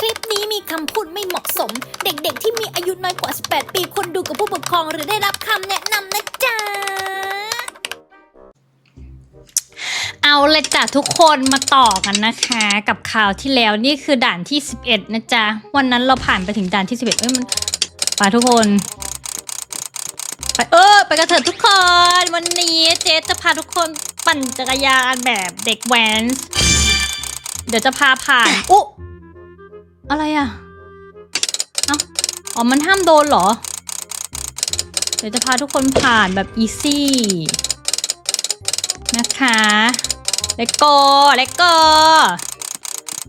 คลิปนี้มีคำพูดไม่เหมาะสม เด็กๆ ที่มีอายุน้อยกว่า 18 ปีควรดูกับผู้ปกครองหรือได้รับคำแนะนำนะจ๊ะ เอาเลยจ้ะทุกคนมาต่อกันนะคะ กับข่าวที่แล้วนี่คือด่านที่ 11 นะจ๊ะ วันนั้นเราผ่านไปถึงด่านที่ 11 เอ้ยมันไปทุกคน ไปเออไปกันเถอะทุกคน วันนี้เจ๊จะพาทุกคนปั่นจักรยานแบบเด็กแว้นเดี๋ยวจะพาผ่าน อุ๊ อะไรอะ เอ้า อ๋อ มันห้ามโดนเหรอ เดี๋ยวจะพาทุกคนผ่านแบบอีซี่นะคะเลโก้เลโก้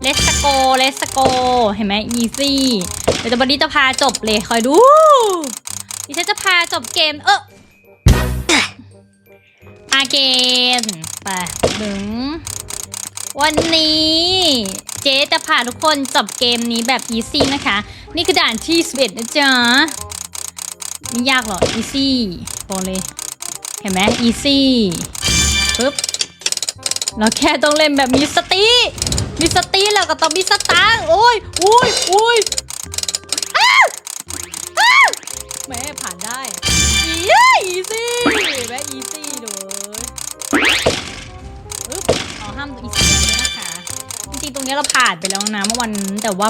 เลสโกเลสโกเห็นไหมอีซี่เดี๋ยวจะวันนี้จะพาจบเลย คอยดูดิฉันจะพาจบเกม เอออาเกนไปถึงวันนี้ เจ๊จะพาทุกคนจบเกมนี้แบบอีซี่นะคะ นี่คือด่านที่11นะจ๊ะไม่ยากหรอกอีซี่บอกเลยเห็นไหมอีซี่ปึ๊บเราแค่ต้องเล่นแบบมีสติมีสติแล้วก็ต้องมีสตางค์โอ้ยอุ้ยอุ้ยอ้าวอ้าวแม่ผ่านได้อีาผ่านไปแล้วนะเมื่อวันแต่ว่า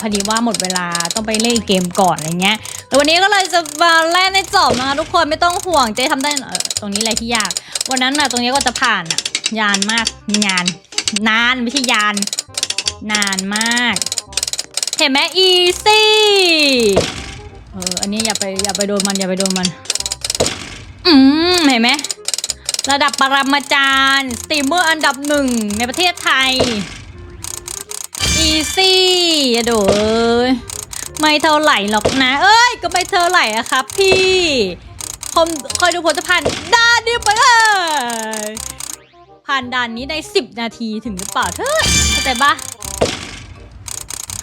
พอดีว่าหมดเวลาต้องไปเล่นเกมก่อนอะไรเงี้ยแต่วันนี้ก็เลยจะมาเล่นให้จบนะคะทุกคนไม่ต้องห่วงเจ๊ทำได้ตรงนี้อะไรที่ยาก วันนั้นนะตรงนี้ก็จะผ่านอะยานมากงาน นานไม่ใช่ยาน นานมาก เห็นไหมอีซี่เอออันนี้อย่าไปอย่าไปโดนมันอย่าไปโดนมัน อืมเห็นไหมระดับปรมาจารย์สตรีมเมอร์อันดับหนึ่งในประเทศไทย อีซี่อะโดเอ้ยไม่เท่าไหร่หรอกนะ เอ้ย ก็ไม่เท่าไหร่อะครับพี่คมคอยดูผลจะผ่านด่านนี้ไปเลยผ่านด่านนี้ในสิบนาทีถึงหรือเปล่าเธอเข้าใจปะ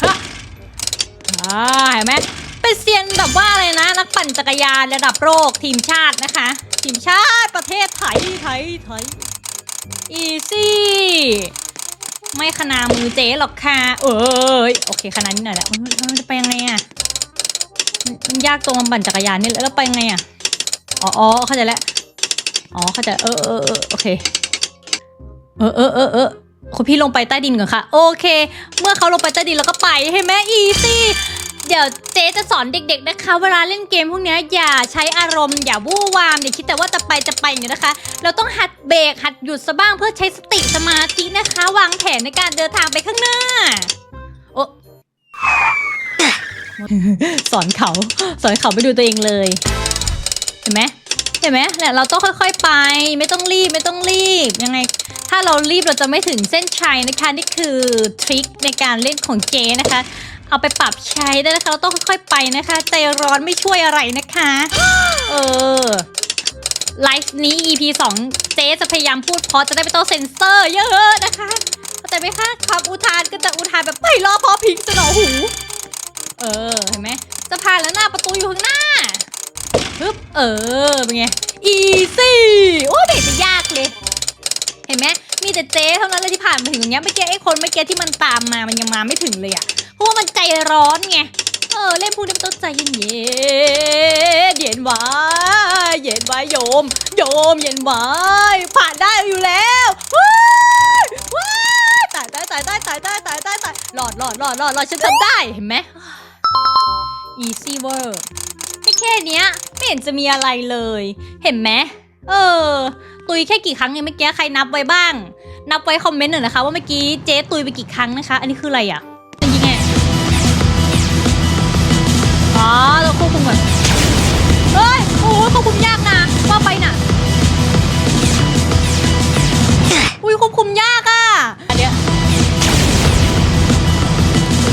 ฮะอ่าเห็นไหมเป็นเซียนแบบว่าอะไรนะ นักปั่นจักรยานระดับโลกทีมชาตินะคะ ทีมชาติประเทศไทยไทยไทยอีซี่ ไม่ขนามือเจ๊หรอกค่ะ เอ้ยโอเคขนาดนี้หน่อยแหละมันจะไปยังไงอะมันยากตรงปั่นจักรยานนี่แหละแล้วไปยังไงอะอ๋ออ๋อเข้าใจแล้วอ๋อเข้าใจเออเออเออโอเค เออเออเออเออคุณพี่ลงไปใต้ดินก่อนค่ะ โอเค เมื่อเขาลงไปใต้ดินแล้วก็ไปให้แม่อีซี่ เดี๋ยวเจ๊จะสอนเด็ก ๆนะคะ เวลาเล่นเกมพวกเนี้ยอย่าใช้อารมณ์อย่าวู่วามอย่าคิดแต่ว่าจะไปจะไปอย่นี้นะคะ เราต้องหัดเบรกหัดหยุดซะบ้างเพื่อใช้สติสมาธินะคะ วางแผนในการเดินทางไปข้างหน้า โอสอนเขาสอนเขาไปดูตัวเองเลย เห็นไหมเห็นไหมเนี่ยเราต้องค่อย ๆ ไป ไม่ต้องรีบไม่ต้องรีบยังไง ถ้าเรารีบเราจะไม่ถึงเส้นชัยนะคะนี่คือทริคในการเล่นของเจนะคะ เอาไปปรับใช้ได้นะคะ เราต้องค่อยๆไปนะคะ ใจร้อนไม่ช่วยอะไรนะคะ เออ ไลฟ์นี้ EP 2 เจ๊จะพยายามพูดเพราะจะได้ไม่ต้องเซ็นเซอร์เยอะนะคะเข้าใจไหมคะคำอุทานก็จะอุทานแบบไพเราะเพอพิงสนอหู เออ เห็นไหม จะผ่านแล้วหน้าประตูอยู่ข้างหน้าปึ๊บเออ เป็นไง อีซี่ โอ้ไม่เห็นจะยากเลย เห็นไหมมีแต่เจ๊เท่านั้นเลยที่ผ่านมาถึงอย่างเงี้ยเมื่อกี้ไอ้คนเมื่อกี้ที่มันตามมามันยังมาไม่ถึงเลยอะเพราะว่ามันใจร้อนไงเออเล่นพวกนี้มันต้องใจเย็นเย็นเย็นไว้เย็นไว้โยม โยมเย็นไว้ผ่านได้อยู่แล้วว้ายว้ายตายตายตายตายตายตายตายตายตายหลอดหลอดหลอดหลอดหลอดฉันทำได้เห็นไหม easy work ไม่แค่เนี้ยไม่เห็นจะมีอะไรเลย เห็นไหม เออ ตุยแค่กี่ครั้งเองเมื่อกี้ใครนับไว้บ้าง นับไว้คอมเมนต์หน่อยนะคะ ว่าเมื่อกี้เจ๊ตุยไปกี่ครั้งนะคะ อันนี้คืออะไรอะเป็นยังไงอ๋อเราควบคุมก่อนเฮ้ยโอ้ควบคุมยากนะว่าไปน่ะอุ้ยควบคุมยากอะอันเนี้ย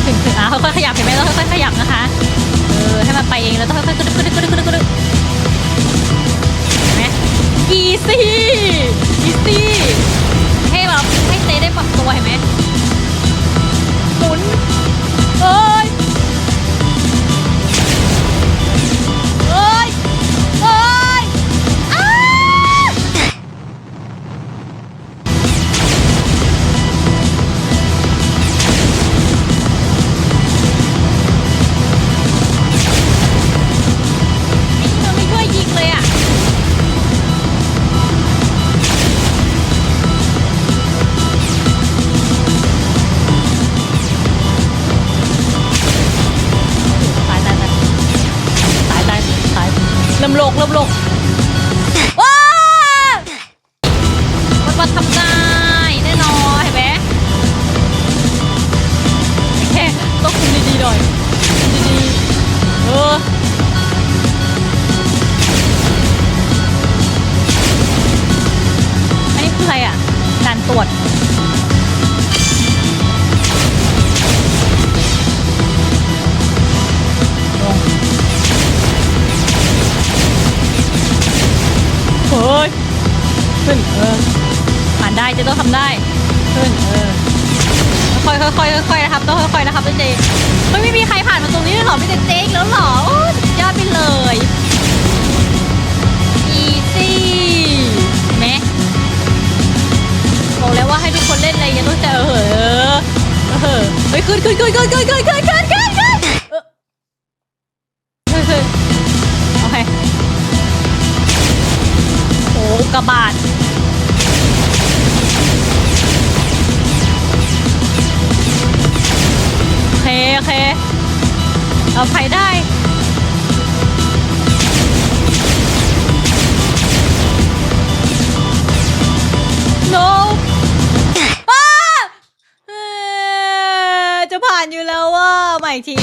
ถึงถึงอะค่อยๆขยับเห็นไหมเราค่อยๆขยับนะคะเออให้มันไปเองแล้วต้องค่อยๆกระดึกกระดึกกระดึกกระดึก อีซี่อีซี่ให้แบบให้เต้ได้ปรับตัวเห็นไหมหมุนเออ มโลกเริ่มโลก ยขึ้นเออผ่านได้จะต้องทำได้ ขึ้นเออค่อยค่อยค่อยค่อยนะครับต้องค่อยๆนะครับพี่เจไม่มีใครผ่านมาตรงนี้เลยหรอพี่เจเจ๊กแล้วหรอโอ้สุดยอดไปเลยอีซี่แม่บอกแล้วว่าให้ทุกคนเล่นอะไรยังต้องเจเออเออเฮ้ยขึ้นขึ้นขึ้นขึ้นขึ้นขึ้นขึ้น กกะบาดโอเคโอเคเอาไฟได้โนจะผ่านอยู่แล้วว่าใหม่ที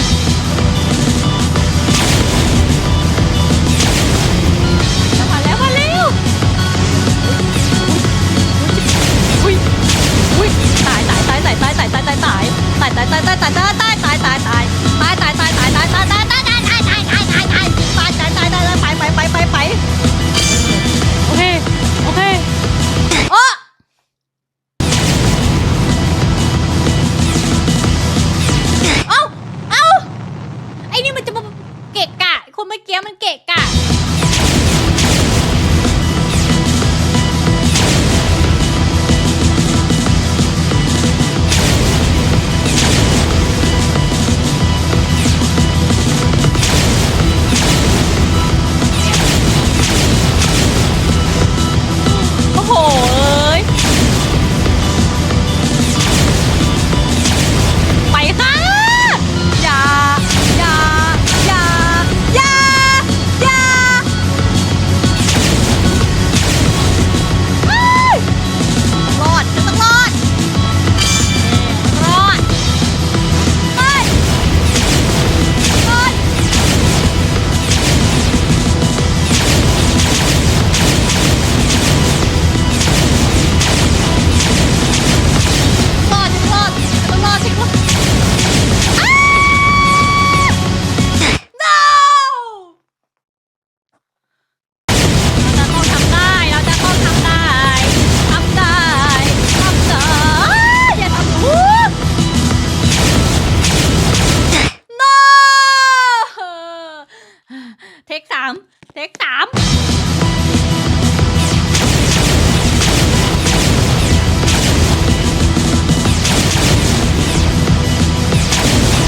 สามเทคสาม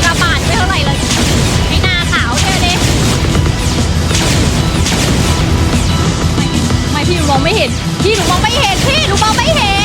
กระบาดไม่เท่าไหร่เลยไอ้หน้าขาวเนี่ยดิไม่พี่หนูมองไม่เห็น พี่หนูมองไม่เห็น พี่หนูมองไม่เห็น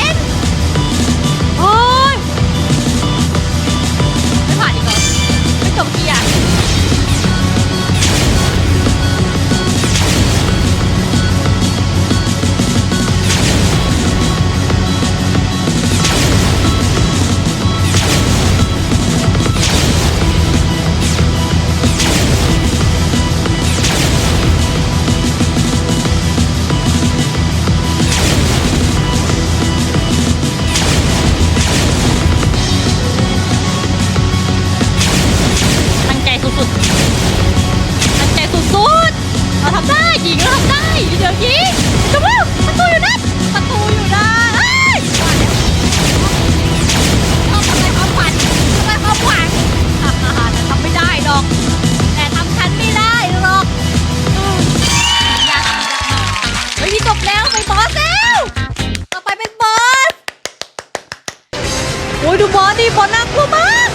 อ้ยดูบอสดิบอสน่ากลัวมาก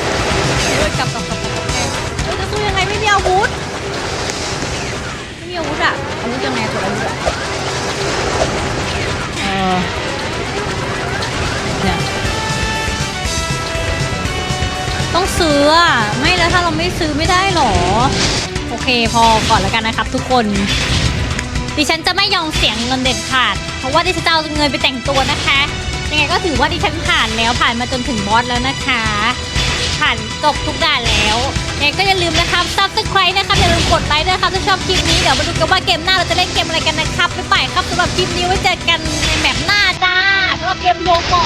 เฮ้ยกลับกลับกลับกลับกเฮ้ยจะสู้ยังไงไม่มีอาวุธไม่มีอาวุธอะอาวุธยังไงตัวอาวุธอะเออเนี่ยต้องซื้ออะไม่แล้วถ้าเราไม่ซื้อไม่ได้หรอ โอเคพอก่อนแล้วกันนะครับทุกคนดิฉันจะไม่ยอมเสียงเงินเด็ดขาด เพราะว่าดิฉันจะเอาเงินไปแต่งตัวนะคะ ยังไงก็ถือว่าดิฉันผ่านแล้วผ่านมาจนถึงบอสแล้วนะคะ ผ่านจบทุกด่านแล้วยังไงก็อย่าลืมนะครับ subscribe นะครับอย่าลืมกดไลค์ด้วยครับถ้าชอบคลิปนี้เดี๋ยวมาดูกันว่าเกมหน้าเราจะเล่นเกมอะไรกันนะครับไปไปครับสำหรับคลิปนี้ไว้เจอกันในแมปหน้าจ้าสำหรับเกมโลบอ